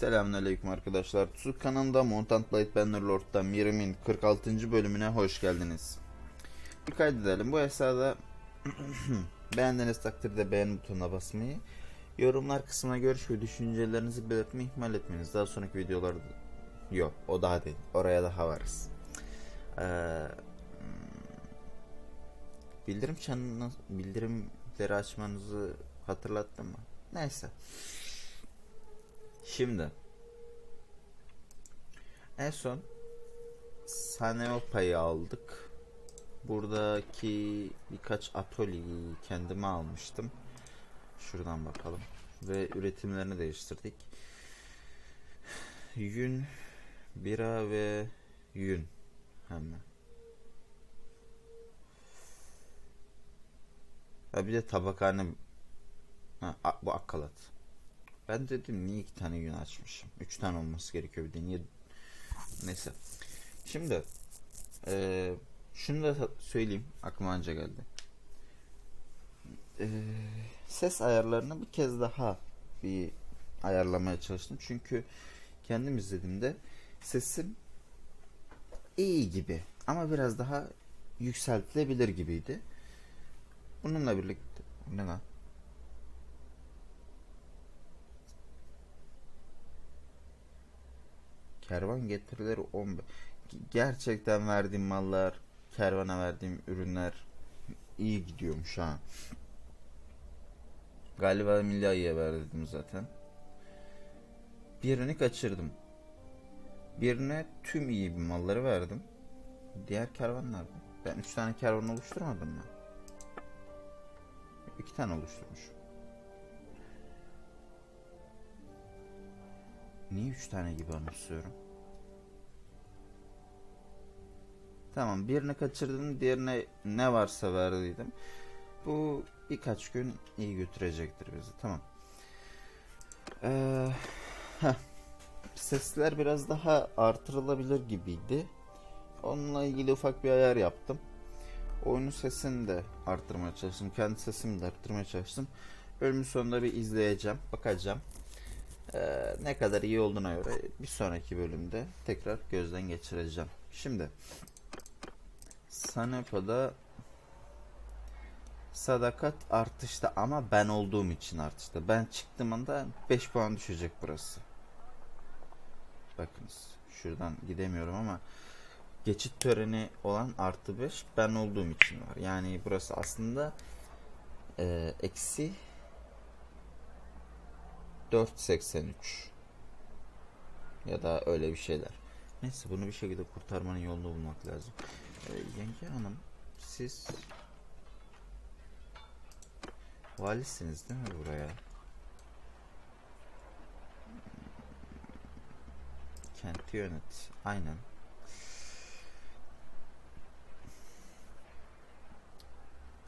Selamünaleyküm arkadaşlar. Tuzuk kanalında Montant Blade Bannerlord'da Mirim'in 46. bölümüne hoş geldiniz. Kaydedelim. Bu esnada beğendiğiniz takdirde beğen butonuna basmayı, yorumlar kısmına görüş ve düşüncelerinizi belirtmeyi ihmal etmeyiniz. Daha sonraki videolarda yok o daha değil. Oraya daha varız. Ee, bildirim çanını bildirimleri açmanızı hatırlattım mı? Neyse. Şimdi en son Saneopa'yı aldık. Buradaki birkaç atölyeyi kendime almıştım. Şuradan bakalım. Ve üretimlerini değiştirdik. Yün, bira ve yün. Hemen. Ha bir de tabakhane. Ha, bu akkalat. Ben dedim niye iki tane gün açmışım? Üç tane olması gerekiyor bir de niye? Neyse. Şimdi eee şunu da söyleyeyim. Aklıma anca geldi. Eee, ses ayarlarını bir kez daha bir ayarlamaya çalıştım. Çünkü kendim izlediğimde sesim iyi gibi ama biraz daha yükseltilebilir gibiydi. Bununla birlikte ne lan? Kervan getirileri 15. Gerçekten verdiğim mallar, kervana verdiğim ürünler iyi gidiyormuş ha. Galiba Milya'ya verdim zaten. Birini kaçırdım. Birine tüm iyi bir malları verdim. Diğer kervan nerede? Ben 3 tane kervan oluşturmadım mı? 2 tane oluşturmuşum. Niye 3 tane gibi anımsıyorum? Tamam birini kaçırdım diğerine ne varsa verdiydim. Bu birkaç gün iyi götürecektir bizi tamam. Ee. Sesler biraz daha artırılabilir gibiydi. Onunla ilgili ufak bir ayar yaptım. Oyunun sesini de arttırmaya çalıştım. Kendi sesimi de arttırmaya çalıştım. Bölümün sonunda bir izleyeceğim. Bakacağım. Ee, ne kadar iyi olduğuna göre bir sonraki bölümde tekrar gözden geçireceğim. Şimdi Sanepa'da sadakat artışta ama ben olduğum için artışta. Ben çıktığım anda 5 puan düşecek burası. Bakınız şuradan gidemiyorum ama geçit töreni olan artı 5 ben olduğum için var. Yani burası aslında e, eksi 4.83 ya da öyle bir şeyler. Neyse bunu bir şekilde kurtarmanın yolunu bulmak lazım. Ee, yenge hanım siz valisiniz değil mi buraya? Kenti yönet. Aynen.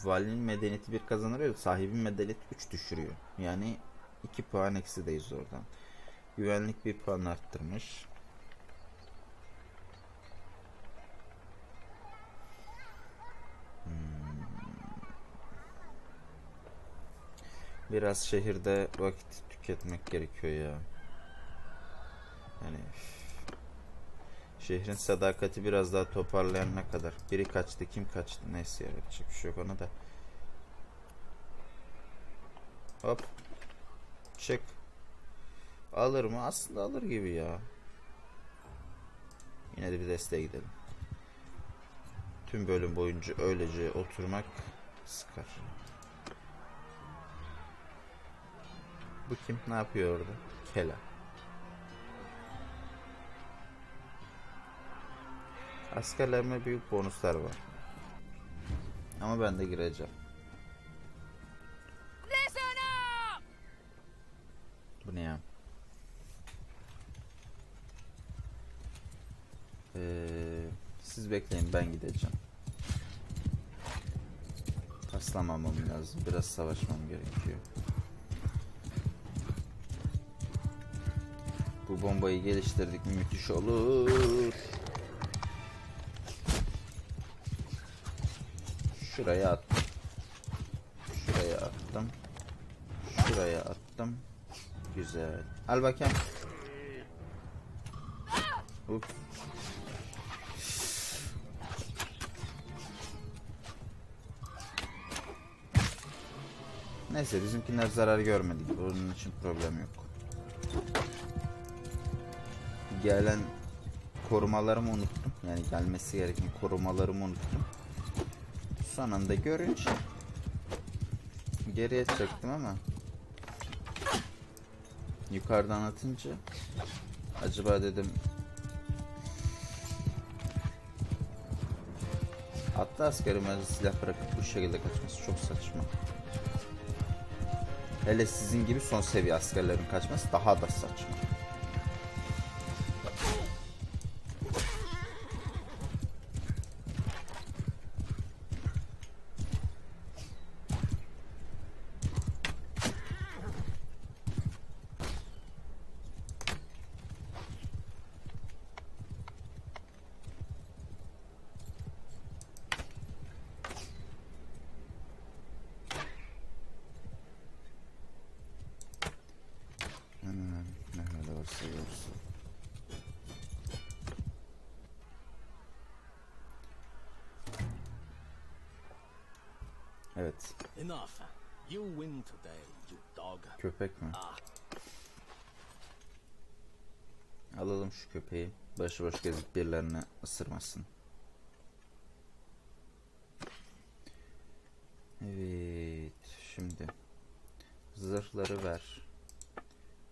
Valinin medeniyeti bir kazanıyor, sahibin medeniyeti 3 düşürüyor. Yani 2 puan eksideyiz oradan. Güvenlik bir puan arttırmış. Biraz şehirde vakit tüketmek gerekiyor ya. Yani şehrin sadakati biraz daha toparlayana kadar. Biri kaçtı, kim kaçtı? Neyse ya, yapacak bir şey yok ona da. Hop. Çık. Alır mı? Aslında alır gibi ya. Yine de bir desteğe gidelim. Tüm bölüm boyunca öylece oturmak sıkar. Bu kim? Ne yapıyor orada? Kela. Askerlerime büyük bonuslar var. Ama ben de gireceğim. Bu ne ya? Ee, siz bekleyin ben gideceğim. Paslamamam lazım. Biraz savaşmam gerekiyor. Bu bombayı geliştirdik müthiş olur. Şuraya attım. Şuraya attım. Şuraya attım. Güzel. Al bakayım. Ups. Neyse bizimkiler zarar görmedi. Onun için problem yok. Gelen korumalarımı unuttum. Yani gelmesi gereken korumalarımı unuttum. Son anda görünce geriye çektim ama yukarıdan atınca acaba dedim Hatta askerim silah bırakıp bu şekilde kaçması çok saçma. Hele sizin gibi son seviye askerlerin kaçması daha da saçma. Hemen görsün. Evet, Enough. You win today, you dog. köpek mi? Ah, Alalım şu köpeği. Başıboş gezip birilerini ısırmasın. Evet, şimdi zırhları ver.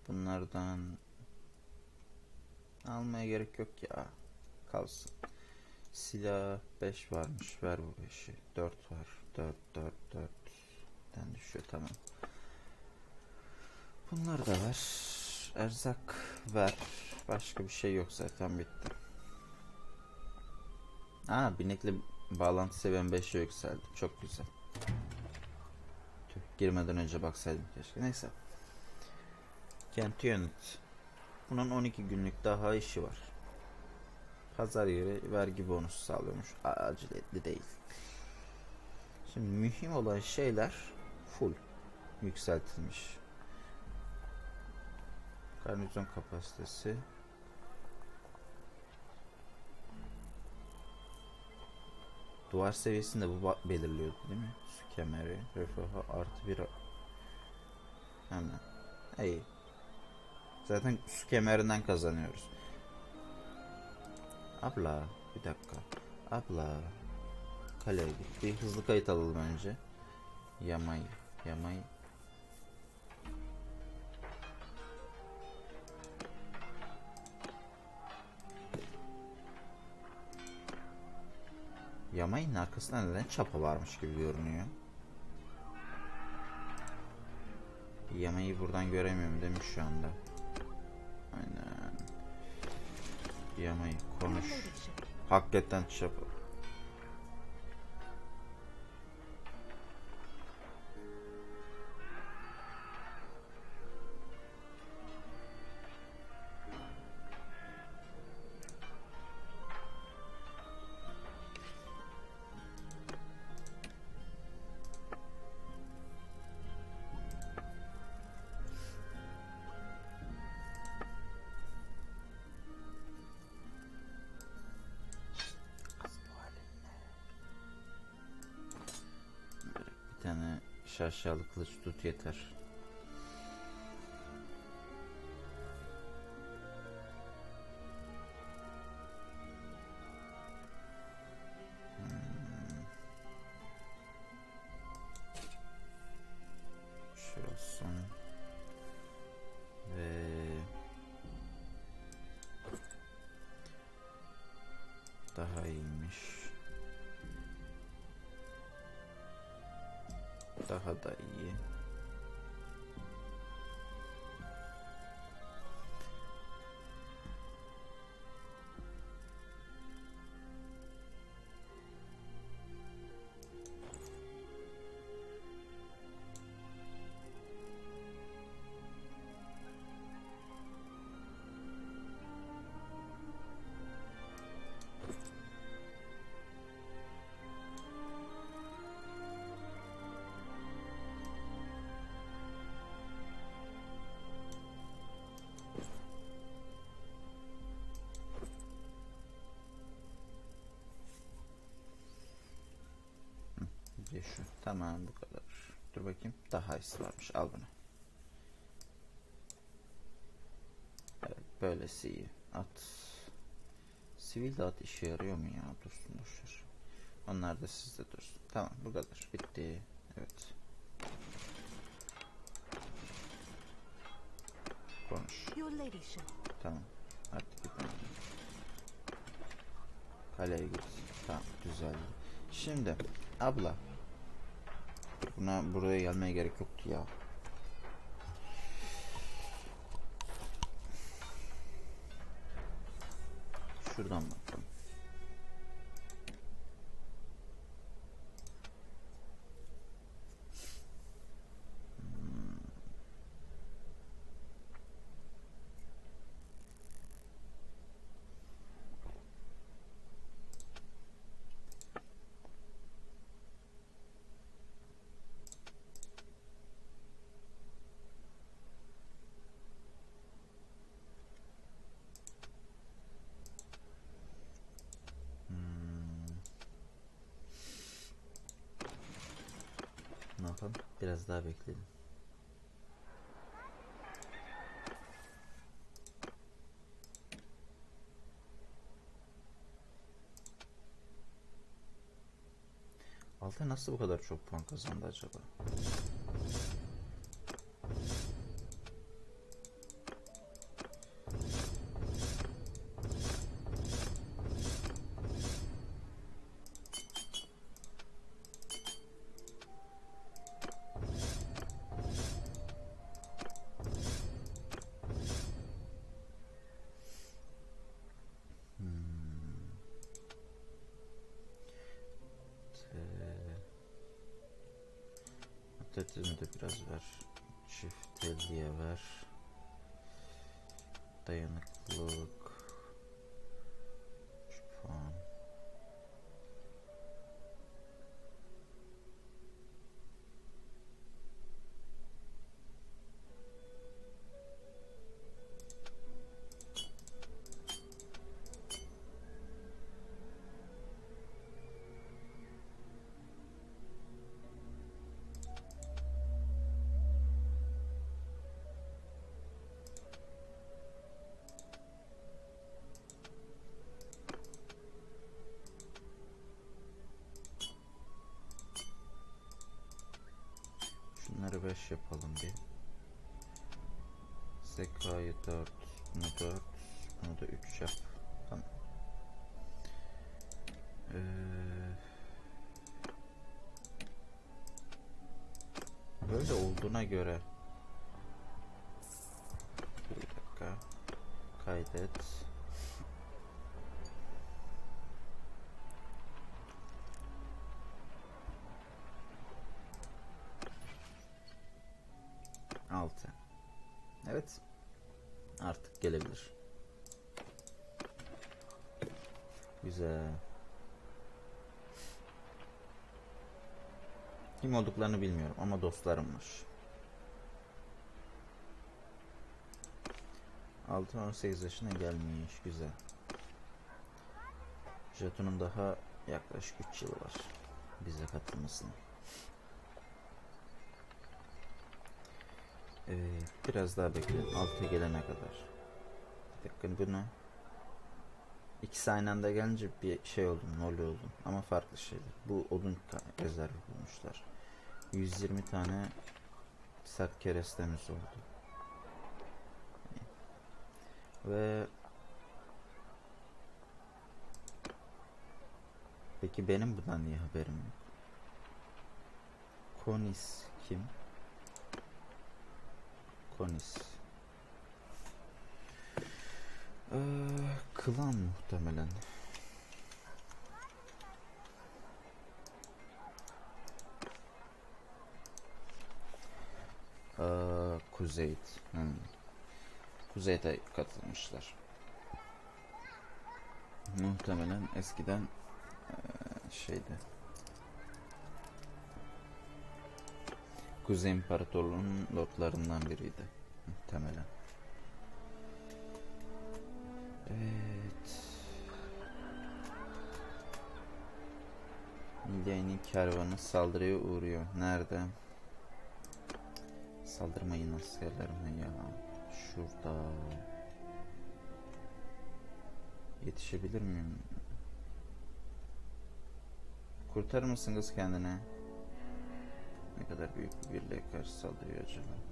Bunlardan almaya gerek yok ya. Kalsın. Silah 5 varmış. Ver bu 5'i. 4 var. 4 4 4 den düşüyor tamam. Bunları da ver. Erzak ver. Başka bir şey yok zaten bitti. Aa binekle bağlantı seviyem 5'e yükseldi. Çok güzel. Tüh, girmeden önce baksaydım keşke. Neyse. Kenti yönet. Bunun 12 günlük daha işi var. Pazar yeri vergi bonusu sağlıyormuş. Aciliyetli değil. Şimdi mühim olan şeyler full yükseltilmiş. Garnizon kapasitesi. Duvar seviyesinde bu belirliyordu değil mi? Su kemeri, refahı artı bir hemen. İyi. Zaten su kemerinden kazanıyoruz. Abla bir dakika. Abla. Kaleye git. Bir hızlı kayıt alalım önce. Yamay. Yamay. Yamayın arkasında neden çapa varmış gibi görünüyor. Yamayı buradan göremiyorum değil mi şu anda? Yamayı konuş. Hakikaten çapa. Bir tane şaşalı kılıç tut yeter. Tamam bu kadar. Dur bakayım. Daha iyisi varmış. Al bunu. Evet böylesi iyi. At. Sivil de at işe yarıyor mu ya? Dursun boşver. Onlar da sizde dursun. Tamam bu kadar. Bitti. Evet. Konuş. Tamam. Artık gitmem. Kaleye git. Tamam düzeldi. Şimdi abla. Buna buraya gelmeye gerek yoktu ya. Şuradan bakalım. Ne yapalım? Biraz daha bekleyelim. Altay nasıl bu kadar çok puan kazandı acaba? Atletizmi de biraz ver. Çift elliye ver. Dayanıklılık. 3 puan. 5 yapalım bir. Zekayı 4, bunu 4, bunu da 3 yap. Tamam. Ee, böyle olduğuna göre bir dakika kaydet. Gelebilir. Güzel. Kim olduklarını bilmiyorum ama dostlarım var. 6-18 yaşına gelmiş. Güzel. Jeton'un daha yaklaşık 3 yılı var. Bize katılmasına. Evet, biraz daha bekleyin. Alta gelene kadar. Dakika bunu. İkisi aynı anda gelince bir şey oldum, ne oluyor oldum. Ama farklı şeyler. Bu odun rezervi bulmuşlar. 120 tane sert kerestemiz oldu. Ve Peki benim bundan niye haberim yok? Konis kim? Konis. Ee, klan muhtemelen. Ee, Kuzeyt. Hmm. Kuzey'de katılmışlar. Muhtemelen eskiden ee, şeydi. Kuzey İmparatorluğu'nun lordlarından biriydi. Muhtemelen. Evet. İlyan'ın kervanı saldırıya uğruyor. Nerede? Saldırmayın askerlerime ya. Şurada. Yetişebilir miyim? Kurtarır mısın kız kendine? Ne kadar büyük bir birliğe karşı saldırıyor acaba?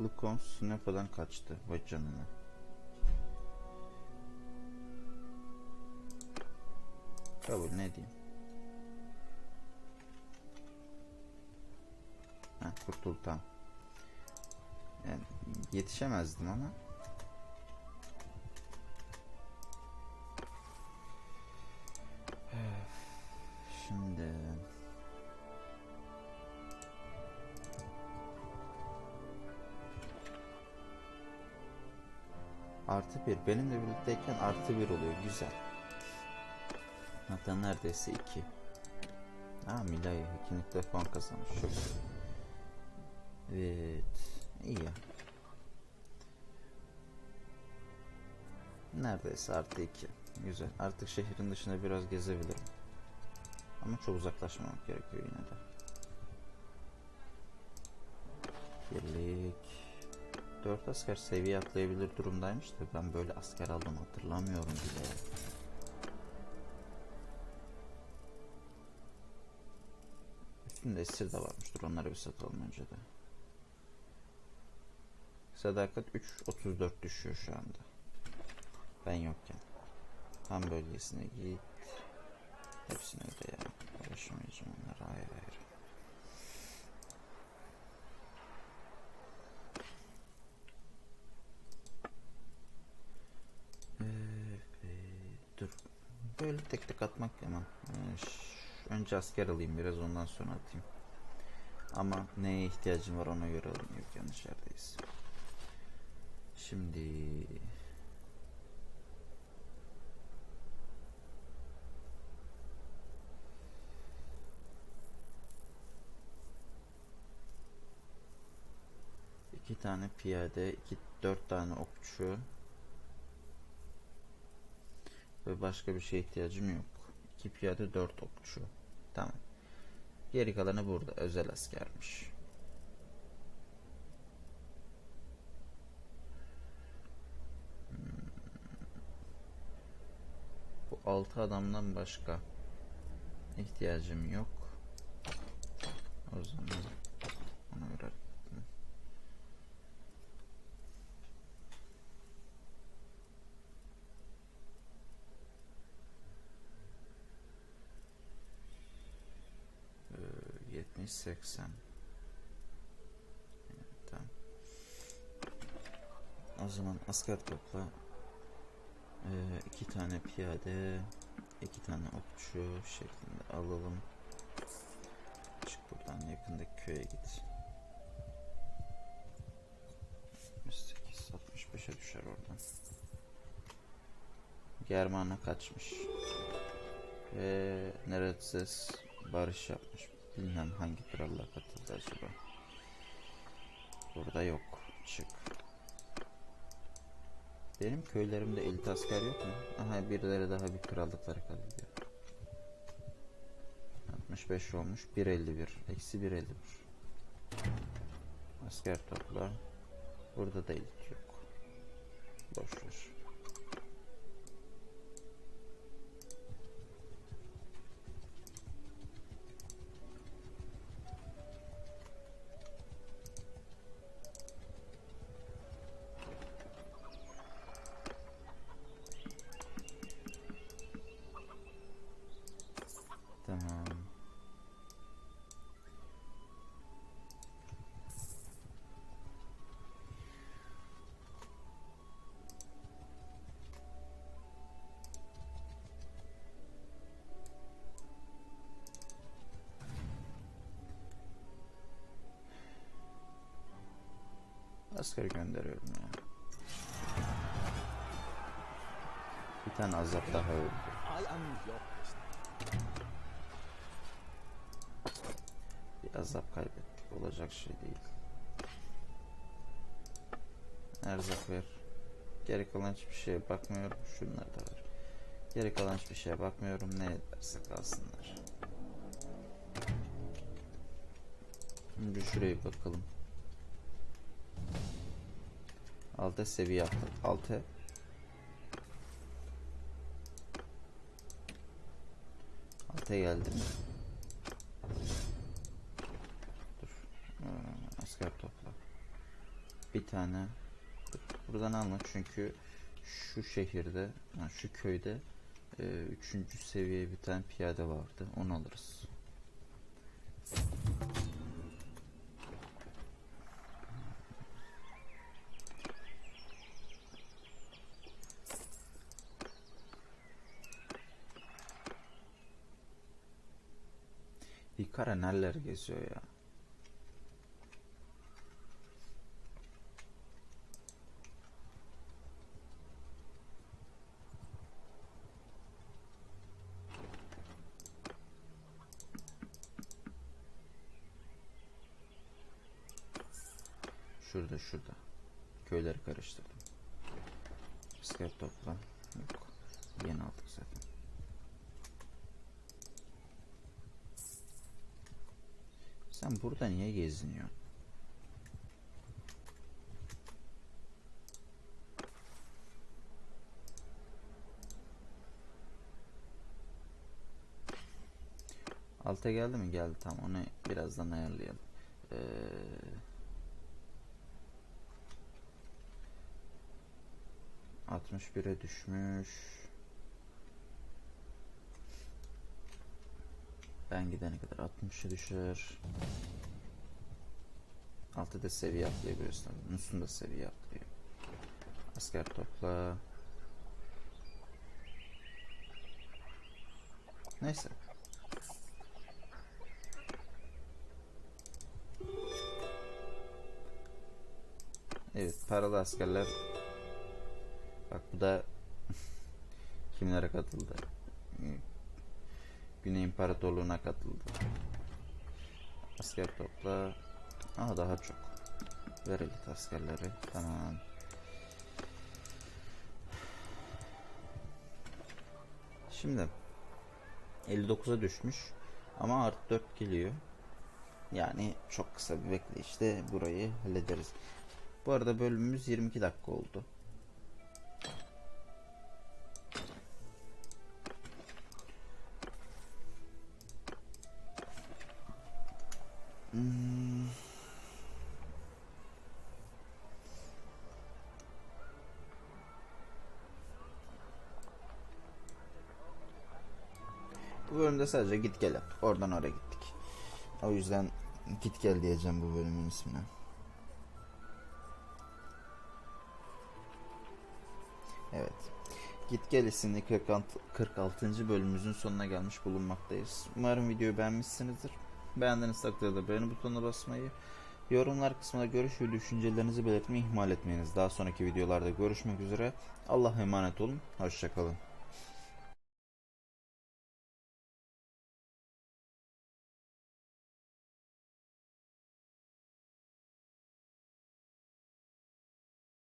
Lukon Snapa'dan kaçtı. Vay canına. Kabul ne diyeyim? Ha kurtul tamam. Yani yetişemezdim ama. Artı bir. Benimle birlikteyken artı bir oluyor. Güzel. Hatta neredeyse iki. Ha Milay hakimlikte puan kazanmış. Çok. Evet. İyi ya. Neredeyse artı iki. Güzel. Artık şehrin dışında biraz gezebilirim. Ama çok uzaklaşmamak gerekiyor yine de. Birlik. Dört asker seviye atlayabilir durumdaymış da ben böyle asker aldım hatırlamıyorum bile. Üstünde esir de varmış. Dur onları bir satalım önce de. Sadakat 3 34 düşüyor şu anda. Ben yokken. Tam bölgesine git. Hepsini öde ya. Uğraşamayacağım onlara ayrı ayrı. Evet, dur. Böyle tek tek atmak yaman. Ee, önce asker alayım biraz ondan sonra atayım. Ama neye ihtiyacım var ona göre alayım. Yok yanlış yerdeyiz. Şimdi iki tane piyade, iki dört tane okçu ve başka bir şeye ihtiyacım yok. İki piyade, dört okçu. Tamam. Geri kalanı burada özel askermiş. Bu altı adamdan başka ihtiyacım yok. O zaman ona göre Ee, 70 80 Evet, tamam. O zaman asker topla ee, iki tane piyade iki tane okçu şeklinde alalım. Çık buradan yakındaki köye git. 68 65'e düşer oradan. Germana kaçmış. Ve Neretzes barış yapmış bilmem hangi krallığa katıldı acaba burada yok çık benim köylerimde elit asker yok mu? Aha birileri daha bir krallıkları kalıyor. 65 olmuş. 1.51. Eksi 1.51. Asker topla. Burada da elit yok. Boş ver. Asker gönderiyorum ya. Bir tane azap daha öldü. Bir azap kaybettik. Olacak şey değil. Erzak ver. Geri kalan hiçbir şeye bakmıyorum. Şunlar da var. Geri kalan hiçbir şeye bakmıyorum. Ne ederse kalsınlar. Şimdi şuraya bakalım. Altı seviye attık. Altı. Altıya geldim. Dur. Ee, asker topla. Bir tane. Buradan alma çünkü şu şehirde, şu köyde e, üçüncü seviye bir tane piyade vardı. Onu alırız. Hikara neler geziyor ya. Şurada şurada. Köyleri karıştırdım. Bisiklet topla. Yok. Yeni aldık zaten. Sen burada niye geziniyorsun? Alta geldi mi? Geldi tamam onu birazdan ayarlayalım. Ee, Altmış bire düşmüş. Ben gidene kadar 60'a düşer. Altı da seviye atlayabiliyorsun. Nus'un da seviye atlıyor. Asker topla. Neyse. Evet paralı askerler Bak bu da kimlere katıldı? Güney İmparatorluğu'na katıldı. Asker topla. Aa daha çok. Ver elit askerleri. Tamam. Şimdi 59'a düşmüş ama artı 4 geliyor. Yani çok kısa bir bekleyişte burayı hallederiz. Bu arada bölümümüz 22 dakika oldu. Bu bölümde sadece git gel yaptık. Oradan oraya gittik. O yüzden git gel diyeceğim bu bölümün ismine. Evet. Git Gel isimli 46. 46. bölümümüzün sonuna gelmiş bulunmaktayız. Umarım videoyu beğenmişsinizdir. Beğendiğiniz takdirde beğeni butonuna basmayı, yorumlar kısmına görüş ve düşüncelerinizi belirtmeyi ihmal etmeyiniz. Daha sonraki videolarda görüşmek üzere. Allah'a emanet olun. Hoşçakalın.